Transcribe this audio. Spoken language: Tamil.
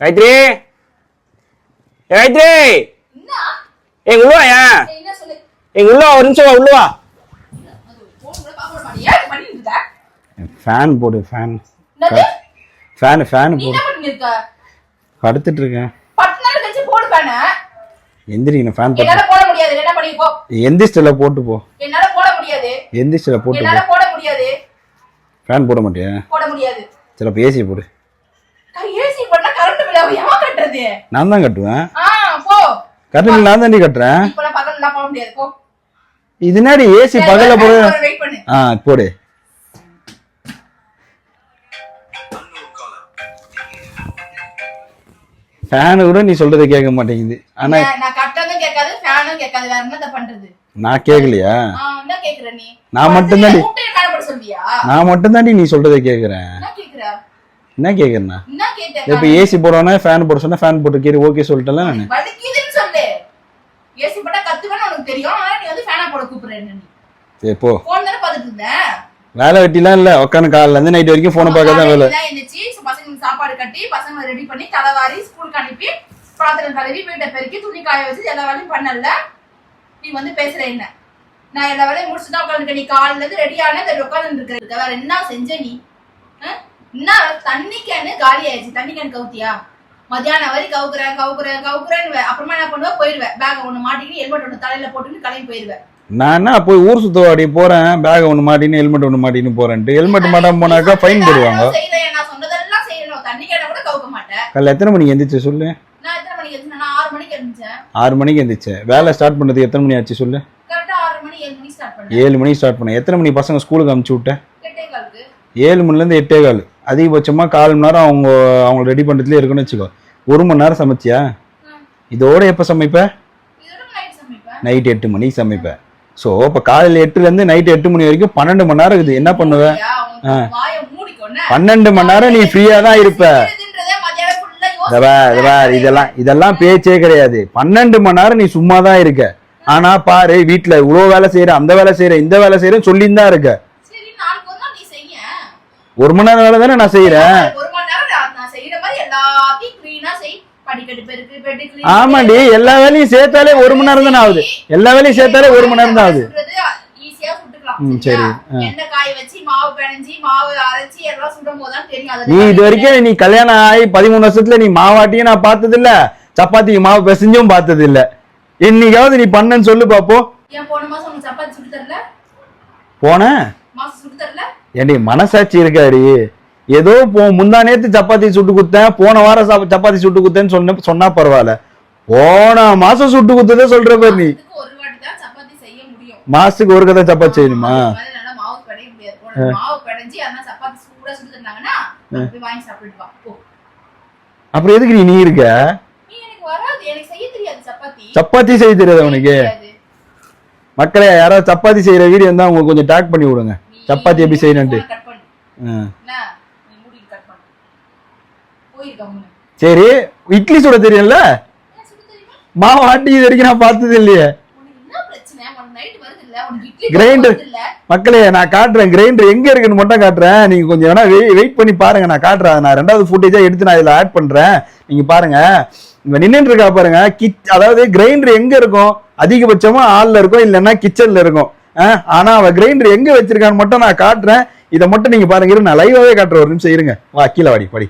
காயத்ரி. காயத்ரி. ஏய், என்ன சொல்லு? ஏ உள்ள ஒரு நிமிஷம் வா உள்ள வா. அது போன் கூட பார்க்க விட மாட்டியா ஏன் பண்ணிட்டு இருக்க ஃபேன் போடு ஃபேன் ஃபேன் ஃபேன் போடு படுத்துட்டு இருக்கேன் எந்திரிக்கணும் ஃபேன் போட்டு போட முடியாது என்ன பண்ணி போ. எந்திரிச்சில போட்டு போ. என்னால போட முடியாது. எந்திரிச்சில போட்டு போ. என்னால போட முடியாது. ஃபேன் போட மாட்டியா? போட முடியாது. சில அப்போ ஏசி போடு. நான் தான் கட்டுவேன். கரண்ட் நான் தாண்டி கட்டுறேன். பகல் இது என்னடி ஏசி பகல்ல போடு ஆ போடு. ஃபேனு கூட நீ சொல்றதை கேட்க மாட்டேங்குது. ஆனா நான் கட்டதும் கேட்காது ஃபேனும் கேட்காது. வேற என்னத்த பண்றது? நான் நீ? நான் காயப்பட சொல்வியா நான் மட்டும் தாண்டி நீ சொல்றதை கேட்கறேன். என்ன கேக்குற என்ன கேட்கறேன்னா என்ன கேட்ட இப்ப ஏசி போடுறோன்னா ஃபேன் போட சொன்னா ஃபேன் போட்டு கேட்டு ஓகே சொல்லிட்டல நான். வலிக்குதுன்னு சொல்லு. ஏசி போட்டா கத்துவேன்னு உனக்கு தெரியும். ஆனா நீ வந்து ஃபேனா போட கூப்பிடுறேன் நீ. சரி போ. போன் தானே பாத்துட்டு இருந்தேன் வேலை வெட்டிலாம் இல்ல. உட்காந்து காலைல இருந்து நைட் வரைக்கும் போனை பார்க்க தான் வேலை. எந்திரிச்சு பசங்களுக்கு சாப்பாடு கட்டி பசங்களை ரெடி பண்ணி தலைவாரி ஸ்கூலுக்கு அனுப்பி பாத்திரம் கழுவி வீட்டை பெருக்கி துணி காய வச்சு எல்லா வேலையும் பண்ணல. நீ வந்து பேசுற என்ன? நான் எல்லா வேலையும் முடிச்சுட்டு தான் உட்காந்துருக்க நீ காலையில இருந்து ரெடி ஆன உட்காந்து இருக்க வேற என்ன செஞ்ச நீ? என்ன தண்ணி கேனு காலி ஆயிடுச்சு தண்ணி கேன் கவுத்தியா? மத்தியானம் வரை கவுக்குறேன் கவுக்குறேன் கவுக்குறேன்னு அப்புறமா என்ன பண்ணுவேன் போயிடுவேன் பேக் ஒண்ணு மாட்டிக்கிட்டு ஹெல்மெட் ஒண்ணு தலையில போட்டுன்னு கிளம்பி போயிடுவேன் நான் என்ன போய் ஊர் சுத்தவாடி போறேன் பேக் ஒன்று மாட்டின்னு ஹெல்மெட் ஒன்று மாட்டின்னு போறேன்ட்டு. ஹெல்மெட் மாட்டாம போனாக்கா ஃபைன் போடுவாங்க. நான் செய்றேன், நான் சொன்னதெல்லாம் செய்யணும். தண்ணி கேன கூட கவுக்க மாட்டேன். காலைல எத்தனை மணிக்கு எந்திரிச்சு சொல்லு? நான் எத்தனை மணிக்கு எழுந்தேன் நான் ஆறு மணிக்கு எழுந்தேன் ஆறு மணிக்கு எந்திரிச்சேன் வேலை ஸ்டார்ட் பண்ணது எத்தனை மணி ஆச்சு சொல்லு? கரெக்டா ஆறு மணி ஏழு மணி ஸ்டார்ட் பண்ணேன். ஏழு ஸ்டார்ட் பண்ணேன் எத்தனை மணி பசங்க ஸ்கூலுக்கு அமுச்சு விட்டேன் ஏழு மணிலேருந்து எட்டே கால். அதிகபட்சமாக கால் மணி நேரம் அவங்க அவங்க ரெடி பண்ணுறதுலேயே இருக்குன்னு வச்சுக்கோ. ஒரு மணி நேரம் சமைச்சியா. இதோட எப்போ சமைப்ப? நைட் எட்டு மணிக்கு சமைப்பேன் ஸோ இப்போ காலையில் எட்டுலேருந்து நைட் எட்டு மணி வரைக்கும் பன்னெண்டு மணி நேரம் இருக்குது. என்ன பண்ணுவ? ஐயா, உன் வாயை மூடிக்கோன்னு. பன்னெண்டு மணி நேரம் நீ ஃப்ரீயாக தான் இருப்ப. இதெல்லாம் இதெல்லாம் பேச்சே கிடையாது. பன்னெண்டு மணி நேரம் நீ சும்மா தான் இருக்க. ஆனா பாரு வீட்டுல இவ்வளவு வேலை செய்யற அந்த வேலை செய்யற இந்த வேலை செய்யறேன்னு சொல்லின்னு தான் இருக்க சரி நாளைக்கு ஒரு நாள் நீ செய்ய ஒரு மணி நேரம் வேலை தானே நான் செய்யறேன் ஆமாண்டி எல்லா வேலையும் சேர்த்தாலே ஒரு மணி நேரம் தானே ஆகுது. எல்லா வேலையும் சேர்த்தாலே ஒரு மணி நேரம் தான் ஆகுது? சரி, நீ இது வரைக்கும் நீ கல்யாணம் ஆகி பதிமூணு வருஷத்துல நீ மாவாட்டியும் நான் பார்த்தது இல்ல சப்பாத்திக்கு மாவு பிசைஞ்சும் பார்த்தது இல்ல இன்னைக்காவது நீ பண்ணன்னு சொல்லு பாப்போம். போன? ஏண்டி மனசாட்சி இருக்காடி. ஏதோ போ முந்தா நேத்து சப்பாத்தி சுட்டு குத்தேன் போன வாரம் சாப்ப- சப்பாத்தி சுட்டு குத்தேன்னு சொன்ன சொன்னா பரவாயில்ல. போன மாசம் சுட்டு குத்ததே சொல்ற பேர் நீ. மாசத்துக்கு ஒரு கதை சப்பாத்தி செய்யணுமா? அப்புறம் எதுக்கு நீ நீ இருக்க? சப்பாத்தி. செய்ய தெரியாது உனக்கு. மக்களே யாராவது சப்பாத்தி செய்யற வீடியோ இருந்தா உங்களுக்கு கொஞ்சம் டேக் பண்ணி விடுங்க. சப்பாத்தி எப்படி முன்ன சரி இட்லி சுட தெரியும்ல? மாவு ஆட்டி இது வரைக்கும் நான் பார்த்தது இல்லையே. இல்ல மக்களே நான் காட்டுறேன். கிரைண்டர் எங்க இருக்குன்னு மட்டும் காட்டுறேன். நீங்க கொஞ்சம் வேணா வெயிட் பண்ணி பாருங்க. நான் காட்டுறேன். நான் ரெண்டாவது ஃபுட்டேஜா எடுத்து நான் இதுல ஆட் பண்றேன். நீங்க பாருங்க. இங்க இருக்கா பாருங்க. கிச் அதாவது கிரைண்டர் எங்க இருக்கும்? அதிகபட்சமா ஆள்ல இருக்கும் இல்லைன்னா கிச்சன்ல இருக்கும். ஆஹ், ஆனா அவ கிரைண்டர் எங்க வச்சிருக்கான்னு மட்டும் நான் காட்டுறேன். இதை மட்டும் நீங்க பாருங்க நான் லைவாவே காட்டுறேன். ஒரு நிமிஷம் இருங்க. வா கீழே வாடி படி